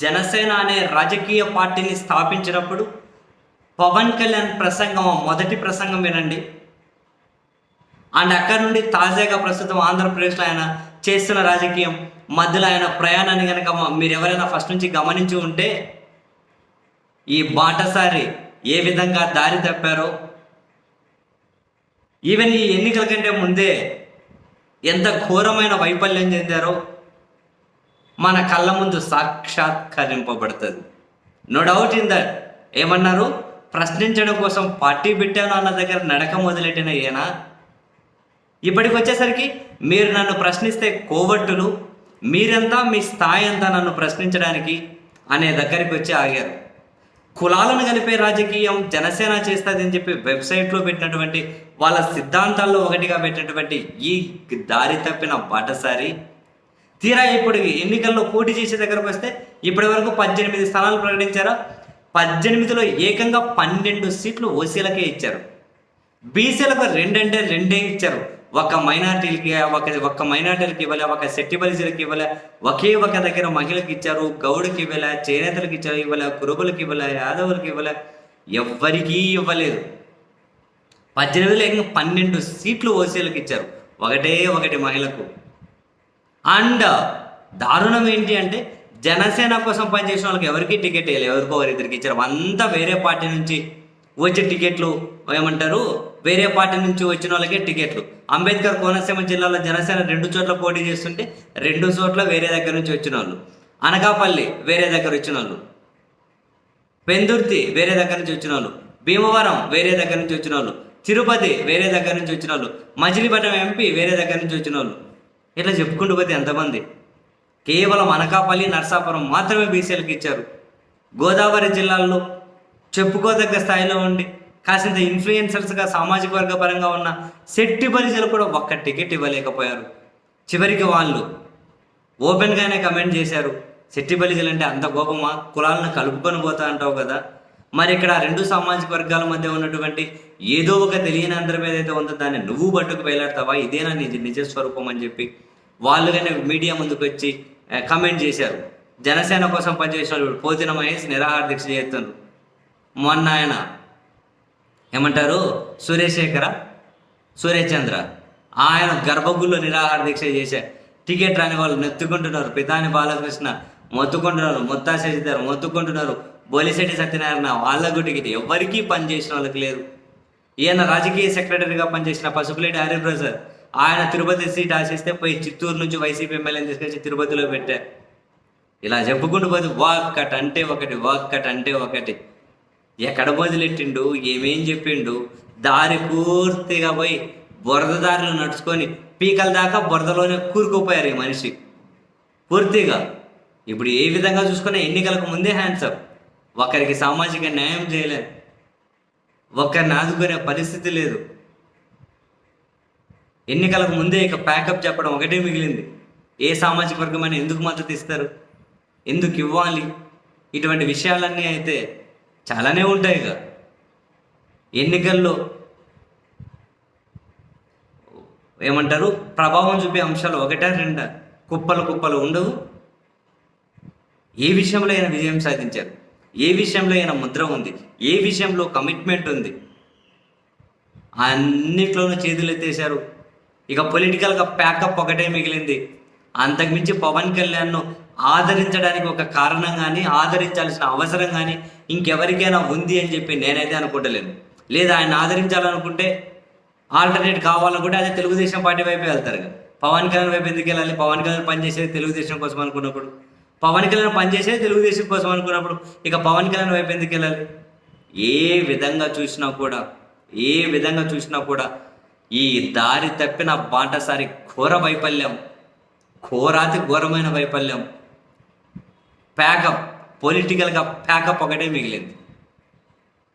జనసేన అనే రాజకీయ పార్టీని స్థాపించినప్పుడు పవన్ కళ్యాణ్ ప్రసంగం మొదటి ప్రసంగం వినండి. అండ్ అక్కడ నుండి తాజాగా ప్రస్తుతం ఆంధ్రప్రదేశ్లో ఆయన చేస్తున్న రాజకీయం మధ్యలో ఆయన ప్రయాణాన్ని కనుక మీరు ఎవరైనా ఫస్ట్ నుంచి గమనించి ఉంటే ఈ బాటసారి ఏ విధంగా దారి తప్పారో ఈవెన్ ఈ ఎన్నికల కంటే ముందే ఎంత ఘోరమైన వైఫల్యం చెందారో మన కళ్ళ ముందు సాక్షాత్కరింపబడుతుంది. నో డౌట్ ఇన్ దట్ ఏమన్నారు? ప్రశ్నించడం కోసం పార్టీ పెట్టాను అన్న దగ్గర నడక మొదలెట్టిన ఈయన. ఇప్పటికి వచ్చేసరికి మీరు నన్ను ప్రశ్నిస్తే కోవట్టులు మీరెంతా మీ స్థాయి అంతా నన్ను ప్రశ్నించడానికి అనే దగ్గరికి వచ్చి ఆగారు. కులాలను కలిపే రాజకీయం జనసేన చేస్తుందని చెప్పి వెబ్సైట్లో పెట్టినటువంటి వాళ్ళ సిద్ధాంతాల్లో ఒకటిగా పెట్టినటువంటి ఈ దారి తప్పిన బాటసారి తీరా ఇప్పుడు ఎన్నికల్లో పోటీ చేసే దగ్గరకు వస్తే ఇప్పటి వరకు పద్దెనిమిది స్థానాలు ప్రకటించారా. పద్దెనిమిదిలో ఏకంగా పన్నెండు సీట్లు ఓసీలకే ఇచ్చారు. బీసీలకు రెండంటే రెండే ఇచ్చారు. ఒక మైనార్టీలకి ఒక ఒక్క మైనార్టీలకి ఇవ్వలే ఒక శెట్టి ఇవ్వలే ఒకే ఒక దగ్గర మహిళకి ఇచ్చారు గౌడుకి ఇవ్వలే చేనేతలకు ఇచ్చారు ఇవ్వలే కురుబులకు ఇవ్వలే యాదవులకు ఇవ్వలే ఎవ్వరికీ ఇవ్వలేదు. పద్దెనిమిదిలో ఏకంగా పన్నెండు సీట్లు ఓసీలకు ఇచ్చారు. ఒకటే ఒకటి మహిళకు. అండ్ దారుణం ఏంటి అంటే జనసేన కోసం పనిచేసిన వాళ్ళకి ఎవరికి టికెట్ వేయలేదు. ఎవరికో ఇద్దరికి ఇచ్చారు. అంతా వేరే పార్టీ నుంచి వచ్చే టికెట్లు ఏమంటారు? వేరే పార్టీ నుంచి వచ్చిన వాళ్ళకే టికెట్లు. అంబేద్కర్ కోనసీమ జిల్లాలో జనసేన రెండు చోట్ల పోటీ చేస్తుంటే రెండు చోట్ల వేరే దగ్గర నుంచి వచ్చిన వాళ్ళు. అనకాపల్లి వేరే దగ్గర వచ్చిన వాళ్ళు. పెందుర్తి వేరే దగ్గర నుంచి వచ్చిన వాళ్ళు. భీమవరం వేరే దగ్గర నుంచి వచ్చిన వాళ్ళు. తిరుపతి వేరే దగ్గర నుంచి వచ్చిన వాళ్ళు. మచిలీపట్నం ఎంపీ వేరే దగ్గర నుంచి వచ్చిన వాళ్ళు. ఇట్లా చెప్పుకుంటూ పోతే ఎంతమంది? కేవలం అనకాపల్లి నర్సాపురం మాత్రమే బీసీలకు ఇచ్చారు. గోదావరి జిల్లాల్లో చెప్పుకోదగ్గ స్థాయిలో ఉండి కాసింత ఇన్ఫ్లుయెన్సర్స్గా సామాజిక వర్గ పరంగా ఉన్న శెట్టి బలిజలు కూడా ఒక్క టికెట్ ఇవ్వలేకపోయారు. చివరికి వాళ్ళు ఓపెన్గానే కమెంట్ చేశారు శెట్టి బలిజలు అంటే అంత కోపమా? కులాలను కలుపుకొని పోతా అంటావు కదా. మరి ఇక్కడ రెండు సామాజిక వర్గాల మధ్య ఉన్నటువంటి ఏదో ఒక తెలియని అందరి మీద అయితే ఉందో దాన్ని నువ్వు పట్టుకు వేలాడతావా ఇదేనా నిజ నిజ స్వరూపం అని చెప్పి వాళ్ళు కానీ మీడియా ముందుకు వచ్చి కమెంట్ చేశారు. జనసేన కోసం పనిచేసిన వాళ్ళు పోతిన మహేష్ నిరాహార దీక్ష చేస్తున్నారు మొన్న ఆయన ఏమంటారు? సూర్యశేఖర సూర్యచంద్ర ఆయన గర్భగుల్లో నిరాహార దీక్ష చేశారు. టికెట్ రాని వాళ్ళు నెత్తుకుంటున్నారు. పితాని బాలకృష్ణ మొత్తుకుంటున్నారు. మొత్తా శశిధర్ మొత్తుకుంటున్నారు. బోలిశెట్టి సత్యనారాయణ వాళ్ళ గుడికి ఎవరికీ పని చేసిన వాళ్ళకి లేదు. ఈయన రాజకీయ సెక్రటరీగా పనిచేసిన పసుపులేటి హరిప్రసాద్ ఆయన తిరుపతి సీట్ ఆశిస్తే పోయి చిత్తూరు నుంచి వైసీపీ ఎమ్మెల్యేని తీసుకొచ్చి తిరుపతిలో పెట్టారు ఇలా చెప్పుకుంటూ పోతే వాక్కట్ అంటే ఒకటి వాక్కట్ అంటే ఒకటి. ఎక్కడ వదిలెట్టిండు ఏమేం చెప్పిండు? దారి పూర్తిగా పోయి బురద దారిలో నడుచుకొని పీకల దాకా బురదలోనే కూరుకుపోయారు ఈ మనిషి. పూర్తిగా. ఇప్పుడు ఏ విధంగా చూసుకున్నా ఎన్నికలకు ముందే హ్యాండ్సప్ ఒకరికి సామాజిక న్యాయం చేయలేదు ఒకరిని ఆదుకునే పరిస్థితి లేదు. ఎన్నికలకు ముందే ఇక ప్యాకప్ చెప్పడం ఒకటే మిగిలింది. ఏ సామాజిక వర్గమైనా ఎందుకు మద్దతు ఇస్తారు? ఎందుకు ఇవ్వాలి? ఇటువంటి విషయాలన్నీ అయితే చాలానే ఉంటాయి ఇక. ఎన్నికల్లో ఏమంటారు? ప్రభావం చూపే అంశాలు ఒకటా రెండా? కుప్పలు కుప్పలు ఉండవు. ఏ విషయంలో అయినా విజయం సాధించారు. ఏ విషయంలో ఆయన ముద్ర ఉంది ఏ విషయంలో కమిట్మెంట్ ఉంది అన్నిట్లోనూ చేతులు ఎత్తేశారు. ఇక పొలిటికల్గా ప్యాకప్ ఒకటే మిగిలింది. అంతకుమించి పవన్ కళ్యాణ్ను ఆదరించడానికి ఒక కారణం కానీ ఆదరించాల్సిన అవసరం కానీ ఇంకెవరికైనా ఉంది అని చెప్పి నేనైతే అనుకుంటలేను. లేదా ఆయన ఆదరించాలనుకుంటే ఆల్టర్నేట్ కావాలనుకుంటే అదే తెలుగుదేశం పార్టీ వైపే వెళ్తారు. ఇక. పవన్ కళ్యాణ్ వైపు ఎందుకు వెళ్ళాలి? పవన్ కళ్యాణ్ పనిచేసేది తెలుగుదేశం కోసం అనుకున్నప్పుడు. పవన్ కళ్యాణ్ పనిచేసేది తెలుగుదేశం కోసం అనుకున్నప్పుడు ఇక పవన్ కళ్యాణ్ వైపు ఎందుకు వెళ్ళాలి? ఏ విధంగా చూసినా కూడా ఏ విధంగా చూసినా కూడా ఈ దారి తప్పిన బాటసారి ఘోర వైఫల్యం ఘోరాతి ఘోరమైన వైఫల్యం ప్యాకప్ పొలిటికల్గా ప్యాకప్ ఒకటే మిగిలింది.